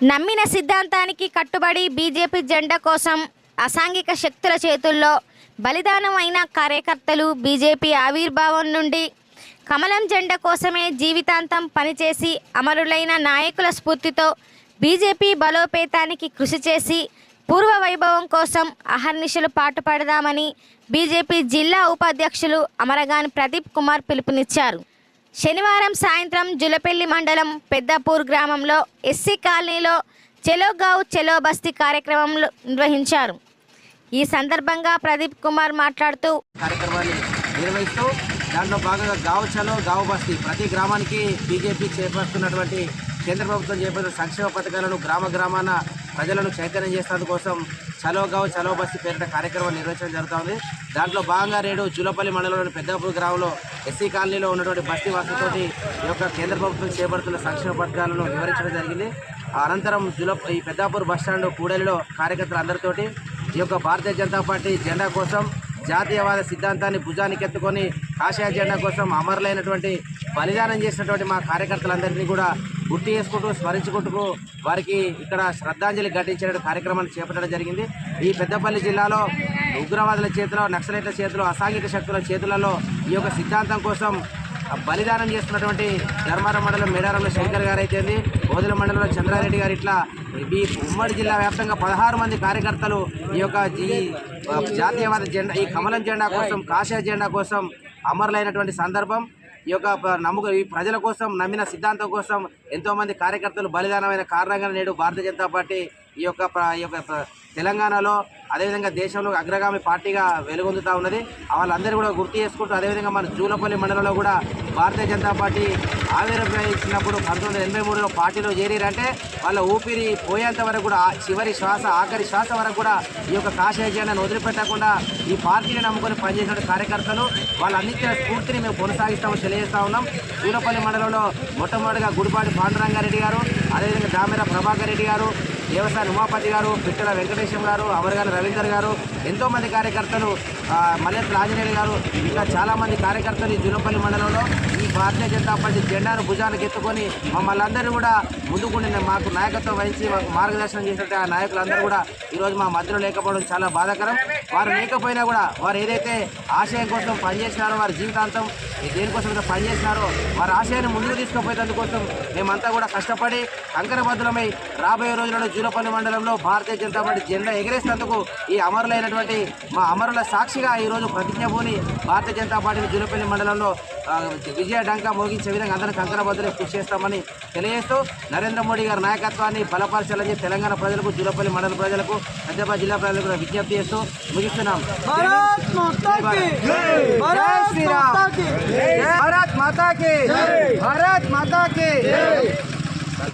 నమ్మిన సిద్ధాంతానికి కట్టుబడి బీజేపీ జెండా కోసం అసాంఘిక శక్తుల చేతుల్లో బలిదానం అయిన కార్యకర్తలు బీజేపీ ఆవిర్భావం నుండి కమలం జెండా కోసమే జీవితాంతం పనిచేసి అమరులైన నాయకుల స్ఫూర్తితో బీజేపీ బలోపేతానికి కృషి చేసి పూర్వ వైభవం కోసం అహర్నిశలు పాటుపడదామని బీజేపీ జిల్లా ఉపాధ్యక్షులు అమరగాని ప్రదీప్ కుమార్ పిలుపునిచ్చారు. శనివారం సాయంత్రం జులపెల్లి మండలం పెద్దపూర్ గ్రామంలో ఎస్సీ కాలనీలో చెలో గావ్ చెలో బస్తీ కార్యక్రమంలో నిర్వహించారు. ఈ సందర్భంగా ప్రదీప్ కుమార్ మాట్లాడుతూ కార్యక్రమాన్ని నిర్వహిస్తూ దాంట్లో భాగంగా గావ్ చలో గావ్ బస్తీ ప్రతి గ్రామానికి బీజేపీ చేపడుతున్నటువంటి కేంద్ర ప్రభుత్వం చేపట్టిన సంక్షేమ పథకాలను గ్రామ గ్రామాన ప్రజలను చైతన్యం చేసేందుకు కోసం చలో గావ్ చలో బస్తీ పేరిట కార్యక్రమం నిర్వహించడం జరుగుతుంది దాంట్లో భాగంగా నేడు జులపల్లి మండలంలోని పెద్దపూర్ గ్రామంలో ఎస్సీ కాలనీలో ఉన్నటువంటి బస్తీ వాసులతోటి ఈ యొక్క కేంద్ర ప్రభుత్వం చేపడుతున్న సంక్షేమ పథకాలను వివరించడం జరిగింది. అనంతరం జుల ఈ పెద్దాపూర్ బస్టాండ్ కూడలిలో కార్యకర్తలు అందరితోటి ఈ యొక్క భారతీయ జనతా పార్టీ జెండా కోసం జాతీయవాద సిద్ధాంతాన్ని భుజానికి ఎత్తుకొని కాషాయ జెండా కోసం అమరులైనటువంటి బలిదానం చేసినటువంటి మా కార్యకర్తలందరినీ కూడా గుర్తు చేసుకుంటూ స్మరించుకుంటూ వారికి ఇక్కడ శ్రద్ధాంజలి ఘటించిన కార్యక్రమాన్ని చేపట్టడం జరిగింది. ఈ పెద్దపల్లి జిల్లాలో ఉగ్రవాదుల చేతిలో నక్సలైట్ల చేతిలో అసాంఘిక శక్తుల చేతులలో ఈ యొక్క సిద్ధాంతం కోసం బలిదానం చేస్తున్నటువంటి ధర్మారం మండలం మేడారంలో శంకర్ గారు అయితే బోధుల మండలంలో చంద్రారెడ్డి గారు ఇట్లా ఈ ఉమ్మడి జిల్లా వ్యాప్తంగా పదహారు మంది కార్యకర్తలు ఈ యొక్క ఈ జాతీయవాద జెండా ఈ కమలం జెండా కోసం కాషాయ జెండా కోసం అమరులైనటువంటి సందర్భం. ఈ యొక్క ప- నమ్ముక ఈ ప్రజల కోసం నమ్మిన సిద్ధాంతం కోసం ఎంతో మంది కార్యకర్తలు బలిదానమైన కారణంగా నేడు భారతీయ జనతా పార్టీ ఈ యొక్క ఈ యొక్క తెలంగాణలో అదేవిధంగా దేశంలో అగ్రగామి పార్టీగా వెలుగొందుతూ ఉన్నది. వాళ్ళందరూ కూడా గుర్తు చేసుకుంటూ అదేవిధంగా మన జూలపల్లి మండలంలో కూడా భారతీయ జనతా పార్టీ ఆవిర్భవించినప్పుడు పంతొమ్మిది వందల ఎనభై మూడులో పార్టీలో చేరారంటే వాళ్ళ ఊపిరి పోయేంత వరకు కూడా చివరి శ్వాస ఆఖరి శ్వాస వరకు కూడా ఈ యొక్క కాషాయ వదిలిపెట్టకుండా ఈ పార్టీని నమ్ముకొని పనిచేసిన కార్యకర్తలు వాళ్ళు అందించిన స్ఫూర్తిని మేము కొనసాగిస్తామని తెలియజేస్తా ఉన్నాం. జూలపల్లి మండలంలో మొట్టమొదటిగా గుడిపాటి పాండురంగారెడ్డి గారు అదేవిధంగా దామెర ప్రభాకర్ రెడ్డి గారు దేవసాని ఉమాపతి గారు పిట్టల వెంకటేశం గారు అమరగాని రవీందర్ గారు ఎంతోమంది కార్యకర్తలు ఆ, ఆంజనేయులు గారు ఇంకా చాలామంది కార్యకర్తలు ఈ జునపల్లి మండలంలో ఈ భారతీయ జనతా పార్టీ జెండాను భుజానికి ఎత్తుకొని మమ్మల్ని అందరినీ కూడా ముందుకుండి మాకు నాయకత్వం వహించి మాకు మార్గదర్శనం చేసినట్టు ఆ నాయకులందరూ కూడా ఈరోజు మా మధ్యలో లేకపోవడం చాలా బాధాకరం. వారు లేకపోయినా కూడా వారు ఏదైతే ఆశయం కోసం పనిచేసినారో వారి జీవితాంతం దేనికోసం అయితే పనిచేసినారో వారి ఆశయాన్ని ముందుకు తీసుకుపోయేందుకోసం మేమంతా కూడా కష్టపడి కంకరబద్దులమై రాబోయే రోజులలో అర్జునపల్లి మండలంలో భారతీయ జనతా పార్టీ జెండా ఎగరేసినందుకు ఈ అమరులైనటువంటి మా అమరుల సాక్షిగా ఈరోజు ప్రతిజ్ఞ పూని భారతీయ జనతా పార్టీని జునపల్లి మండలంలో విజయ డంకా మోగించే విధంగా అందరం కంకరబద్దులు కృషి చేస్తామని తెలియజేస్తూ నరేంద్ర మోడీ గారి నాయకత్వాన్ని బలపరచాలని తెలంగాణ ప్రజలకు జులపల్లి మండల ప్రజలకు హైదరాబాద్ జిల్లా ప్రజలకు కూడా విజ్ఞప్తి చేస్తూ ముగిస్తున్నాం. భారత్ మాతాకి! భారత్. మాతాకి!